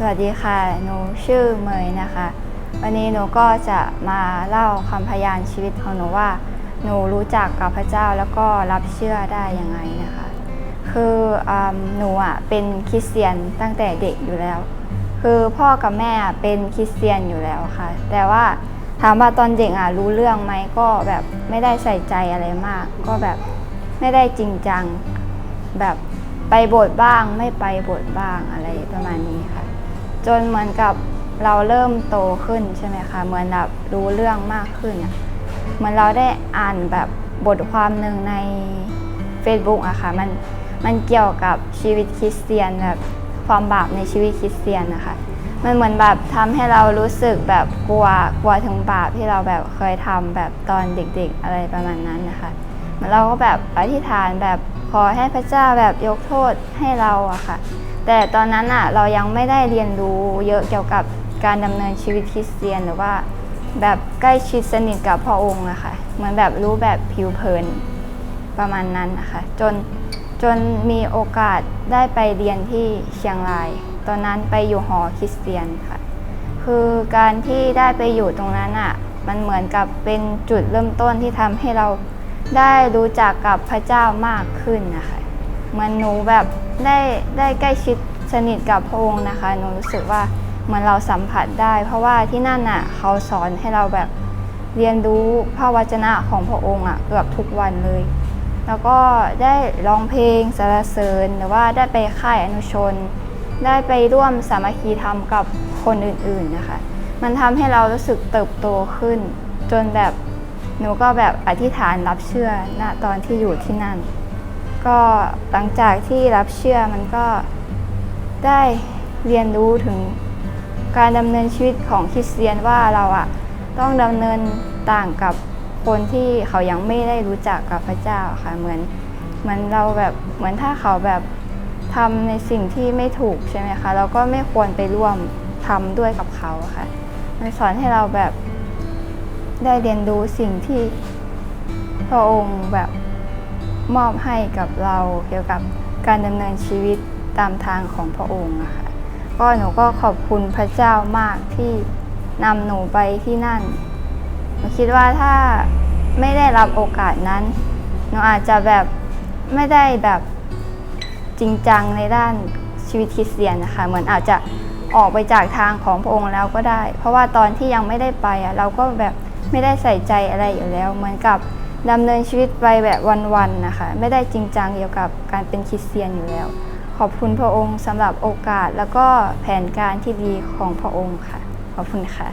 สวัสดีค่ะ หนูชื่อเมยนะคะ วันนี้หนูก็จะมาเล่าคำพยานชีวิตของหนูว่า หนูรู้จักกับพระเจ้าแล้วก็รับเชื่อได้ยังไงนะคะ คืออหนูอะเป็นคริสเตียนตั้งแต่เด็กอยู่แล้ว คือพ่อกับแม่เป็นคริสเตียนอยู่แล้วค่ะ แต่ว่าถามว่าตอนเด็กอะรู้เรื่องไหมก็แบบไม่ได้ใส่ใจอะไรมาก ก็แบบไม่ได้จริงจังแบบไปโบสถ์บ้างไม่ไปโบสถ์บ้างอะไรประมาณนี้ค่ะ จนเหมือนกับเราเริ่มโตขึ้นใช่ไหมคะเหมือนแบบรู้เรื่องมากขึ้นอะเหมือนเราได้อ่านแบบบทความหนึ่งใน Facebook อะค่ะมันมันเกี่ยวกับชีวิตคริสเตียนแบบความบาปในชีวิตคริสเตียนนะคะมันเหมือนแบบทำให้เรารู้สึกแบบกลัวกลัวถึงบาปที่เราแบบเคยทำแบบตอนเด็กๆอะไรประมาณนั้นนะคะเหมือนเราก็แบบอธิษฐานแบบ ขอให้พระเจ้าแบบยกโทษให้เราอะค่ะ แต่ตอนนั้นอะเรายังไม่ได้เรียนรู้เยอะเกี่ยวกับการดำเนินชีวิตคริสเตียนหรือว่า แบบใกล้ชิดสนิทกับพระองค์อะค่ะ เหมือนแบบรู้แบบผิวเผินประมาณนั้นนะคะจนจนมีโอกาสได้ไปเรียนที่เชียงราย ตอนนั้นไปอยู่หอคริสเตียนค่ะ คือการที่ได้ไปอยู่ตรงนั้นอะมันเหมือนกับเป็นจุดเริ่มต้นที่ทำให้เรา ได้รู้จักกับพระเจ้ามากขึ้นนะคะเหมือนหนูแบบได้ได้ใกล้ชิดสนิทกับพระองค์นะคะหนูรู้สึกว่าเหมือนเราสัมผัสได้ เพราะว่าที่นั่นน่ะเขาสอนให้เราแบบเรียนรู้พระวจนะของพระองค์อะเกือบทุกวันเลย แล้วก็ได้ร้องเพลงสรรเสริญหรือว่าได้ไปค่ายอนุชน ได้ไปร่วมสามัคคีธรรมกับคนอื่นๆนะคะ มันทำให้เรารู้สึกเติบโตขึ้น จนแบบ หนูก็แบบอธิษฐานรับเชื่อณตอนที่อยู่ที่นั่น ก็หลังจากที่รับเชื่อมันก็ได้เรียนรู้ถึงการดำเนินชีวิตของคริสเตียนว่าเราอะต้องดำเนินต่างกับคนที่เขายังไม่ได้รู้จักกับพระเจ้าค่ะเหมือนเหมือนเราแบบเหมือนถ้าเขาแบบทำในสิ่งที่ไม่ถูกใช่ไหมคะ เราก็ไม่ควรไปร่วมทำด้วยกับเขาค่ะมันสอนให้เราแบบ ได้เรียนรู้สิ่งที่พระองค์แบบมอบให้กับเราเกี่ยวกับการดำเนินชีวิตตามทางของพระองค์อะค่ะก็หนูก็ขอบคุณพระเจ้ามากที่นำหนูไปที่นั่นหนูคิดว่าถ้าไม่ได้รับโอกาสนั้นหนูอาจจะแบบไม่ได้แบบจริงจังในด้านชีวิตคริสเตียนนะคะเหมือนอาจจะออกไปจากทางของพระองค์แล้วก็ได้ เพราะว่าตอนที่ยังไม่ได้ไปอะเราก็แบบ ไม่ได้ใส่ใจอะไรอยู่แล้ว เหมือนกับดำเนินชีวิตไปแบบวันๆนะคะ ไม่ได้จริงจังเกี่ยวกับการเป็นคริสเตียนอยู่แล้ว ขอบคุณพระองค์สำหรับโอกาสแล้วก็แผนการที่ดีของพระองค์ค่ะ ขอบคุณค่ะ